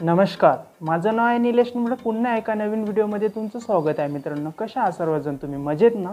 नमस्कार. माझं नाव आहे निलेश निंबळे पुन्हा एका नवीन व्हिडिओमध्ये तुमचं स्वागत आहे मित्रांनो. कशा आहात सर्वजण तुम्ही? मजेत ना?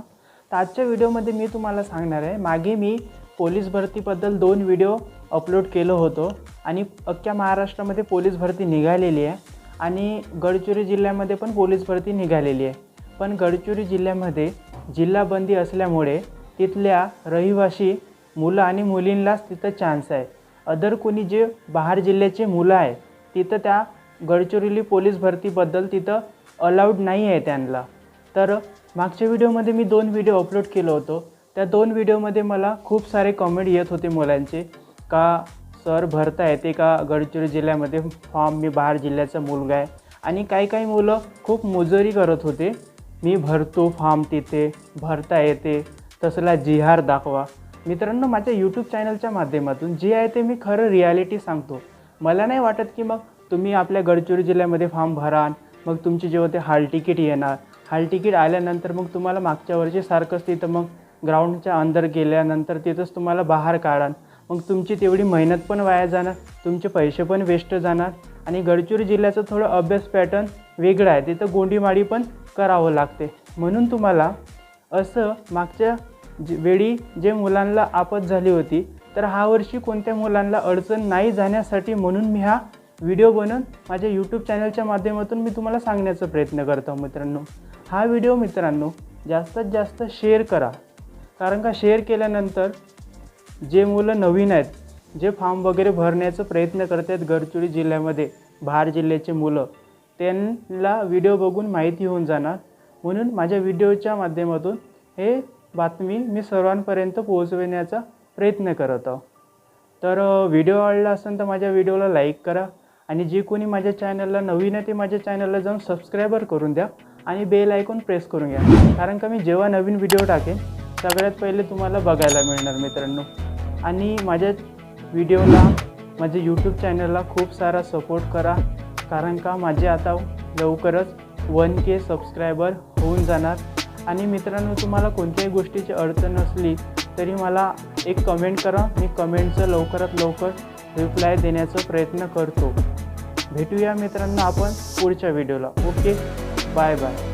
तर आजच्या व्हिडिओमध्ये मी तुम्हाला सांगणार आहे. मागे मी पोलीस भरतीबद्दल दोन व्हिडिओ अपलोड केलं होतं आणि अख्ख्या महाराष्ट्रामध्ये पोलीस भरती निघालेली आहे आणि गडचिरोली जिल्ह्यामध्ये पण पोलीस भरती निघालेली आहे. पण गडचिरोली जिल्ह्यामध्ये जिल्हाबंदी असल्यामुळे तिथल्या रहिवासी मुलं आणि मुलींनाच तिथं चान्स आहे. अदर कोणी जे बाहेर जिल्ह्याचे मुलं आहे तिथं त्या गडचिरोली पोलीस भरतीबद्दल तिथं अलाउड नाही आहे त्यांना. तर मागच्या व्हिडिओमध्ये मी दोन व्हिडिओ अपलोड केलं होतो. त्या दोन व्हिडिओमध्ये मला खूप सारे कॉमेंट येत होते मुलांचे. का सर भरता येते का गडचिरोली जिल्ह्यामध्ये? फॉर्म मी बाहेर जिल्ह्याचा मुलगा आहे. आणि काही काही मुलं खूप मुजोरी करत होते. मी भरतो फॉर्म तिथे भरता येते. तसला जिहार दाखवा. मित्रांनो माझ्या यूट्यूब चॅनलच्या माध्यमातून जे आहे ते मी खरं रियालिटी सांगतो. मला नाही वाटत की मग तुम्ही आपल्या गडचिरोली जिल्ह्यामध्ये फॉर्म भराल मग तुमची जेव्हा ते हाल तिकीट येणार हाल तिकीट आल्यानंतर मग तुम्हाला मागच्या वर्षी सारखंच तिथं मग ग्राउंडच्या अंदर गेल्यानंतर तिथंच तुम्हाला बाहेर काढाल मग तुमची तेवढी मेहनत पण वाया जाणार तुमचे पैसे पण वेस्ट जाणार आणि गडचिरोली जिल्ह्याचं थोडं अभ्यास पॅटर्न वेगळं आहे. तिथं गोंडीमाडी पण करावं लागते. म्हणून तुम्हाला असं मागच्या जे- वेळी जे मुलांना आपत झाली होती तर हा वर्षी कोणत्या मुलांना अडचण नाही जाण्यासाठी म्हणून मी हा व्हिडिओ बनवून माझ्या यूट्यूब चॅनलच्या माध्यमातून मी तुम्हाला सांगण्याचा प्रयत्न करतो मित्रांनो. हा व्हिडिओ मित्रांनो जास्तीत जास्त शेअर करा. कारण का शेअर केल्यानंतर जे मुलं नवीन आहेत जे फॉर्म वगैरे भरण्याचा प्रयत्न करत आहेत गडचिरोली जिल्ह्यामध्ये बाहेर जिल्ह्याचे मुलं त्यांना व्हिडिओ बघून माहिती होऊन जाणार. म्हणून माझ्या व्हिडिओच्या माध्यमातून हे बातमी मी सर्वांपर्यंत पोहोचविण्याचा प्रयत्न करत आहो. तर व्हिडिओ आवडला असेल तर माझ्या व्हिडिओला लाईक करा आणि जे कोणी माझ्या चॅनलला नवीन आहे ते माझ्या चॅनलला जाऊन सबस्क्रायबर करून द्या आणि बेल ऐकून प्रेस करून घ्या. कारण का मी जेव्हा नवीन व्हिडिओ टाकेन सगळ्यात पहिले तुम्हाला बघायला मिळणार मित्रांनो. आणि माझ्या व्हिडिओला माझ्या यूट्यूब चॅनलला खूप सारा सपोर्ट करा. कारण का माझे आता लवकरच वन के सबस्क्रायबर होऊन जाणार. आणि मित्रांनो तुम्हाला कोणत्याही गोष्टीची अडचण असली तरी मला एक कमेंट करा. मी कमेंटचं लवकरात लवकर रिप्लाय देण्याचा प्रयत्न करतो. भेटूया मित्रांनो आपण पुढच्या व्हिडिओला ओके बाय बाय